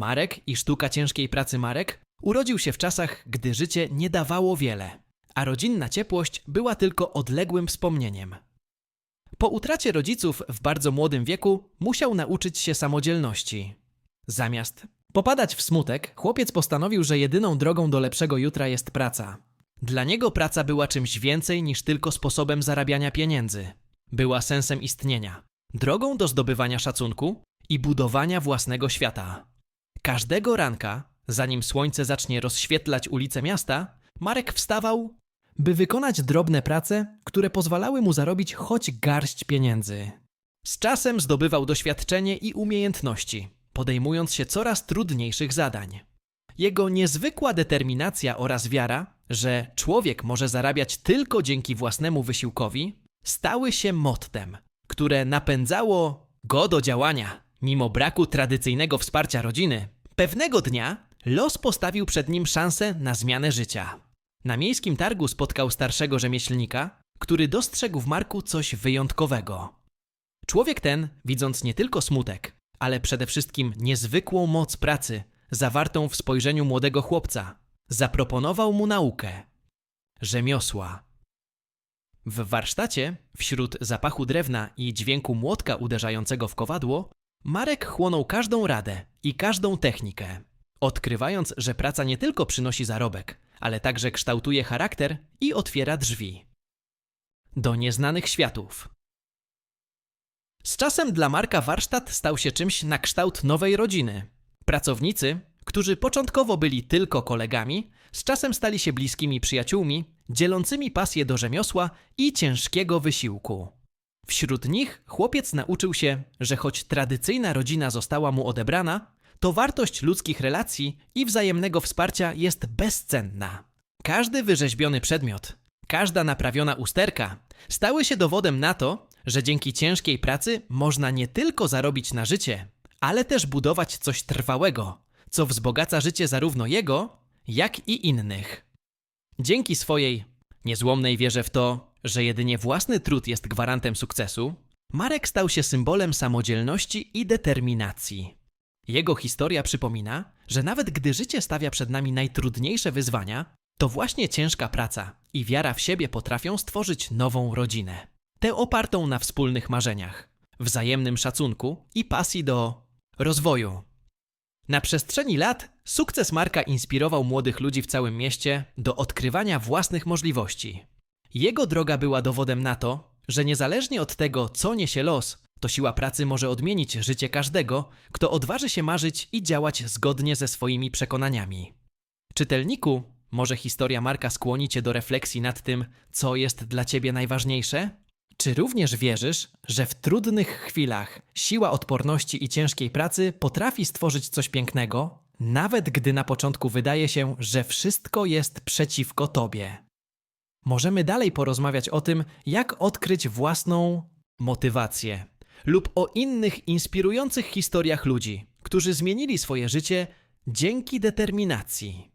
Marek i sztuka ciężkiej pracy Marek urodził się w czasach, gdy życie nie dawało wiele, a rodzinna ciepłość była tylko odległym wspomnieniem. Po utracie rodziców w bardzo młodym wieku musiał nauczyć się samodzielności. Zamiast popadać w smutek, chłopiec postanowił, że jedyną drogą do lepszego jutra jest praca. Dla niego praca była czymś więcej niż tylko sposobem zarabiania pieniędzy. Była sensem istnienia, drogą do zdobywania szacunku i budowania własnego świata. Każdego ranka, zanim słońce zacznie rozświetlać ulice miasta, Marek wstawał, by wykonać drobne prace, które pozwalały mu zarobić choć garść pieniędzy. Z czasem zdobywał doświadczenie i umiejętności, podejmując się coraz trudniejszych zadań. Jego niezwykła determinacja oraz wiara, że człowiek może zarabiać tylko dzięki własnemu wysiłkowi, stały się mottem, które napędzało go do działania. Mimo braku tradycyjnego wsparcia rodziny, pewnego dnia los postawił przed nim szansę na zmianę życia. Na miejskim targu spotkał starszego rzemieślnika, który dostrzegł w Marku coś wyjątkowego. Człowiek ten, widząc nie tylko smutek, ale przede wszystkim niezwykłą moc pracy, zawartą w spojrzeniu młodego chłopca, zaproponował mu naukę rzemiosła. W warsztacie, wśród zapachu drewna i dźwięku młotka uderzającego w kowadło, Marek chłonął każdą radę i każdą technikę, odkrywając, że praca nie tylko przynosi zarobek, ale także kształtuje charakter i otwiera drzwi do nieznanych światów. Z czasem dla Marka warsztat stał się czymś na kształt nowej rodziny. Pracownicy, którzy początkowo byli tylko kolegami, z czasem stali się bliskimi przyjaciółmi, dzielącymi pasję do rzemiosła i ciężkiego wysiłku. Wśród nich chłopiec nauczył się, że choć tradycyjna rodzina została mu odebrana, to wartość ludzkich relacji i wzajemnego wsparcia jest bezcenna. Każdy wyrzeźbiony przedmiot, każda naprawiona usterka stały się dowodem na to, że dzięki ciężkiej pracy można nie tylko zarobić na życie, ale też budować coś trwałego, co wzbogaca życie zarówno jego, jak i innych. Dzięki swojej niezłomnej wierze w to, że jedynie własny trud jest gwarantem sukcesu, Marek stał się symbolem samodzielności i determinacji. Jego historia przypomina, że nawet gdy życie stawia przed nami najtrudniejsze wyzwania, to właśnie ciężka praca i wiara w siebie potrafią stworzyć nową rodzinę. Tę opartą na wspólnych marzeniach, wzajemnym szacunku i pasji do rozwoju. Na przestrzeni lat sukces Marka inspirował młodych ludzi w całym mieście do odkrywania własnych możliwości. Jego droga była dowodem na to, że niezależnie od tego, co niesie los, to siła pracy może odmienić życie każdego, kto odważy się marzyć i działać zgodnie ze swoimi przekonaniami. Czytelniku, może historia Marka skłoni cię do refleksji nad tym, co jest dla ciebie najważniejsze? Czy również wierzysz, że w trudnych chwilach siła odporności i ciężkiej pracy potrafi stworzyć coś pięknego, nawet gdy na początku wydaje się, że wszystko jest przeciwko tobie? Możemy dalej porozmawiać o tym, jak odkryć własną motywację lub o innych inspirujących historiach ludzi, którzy zmienili swoje życie dzięki determinacji.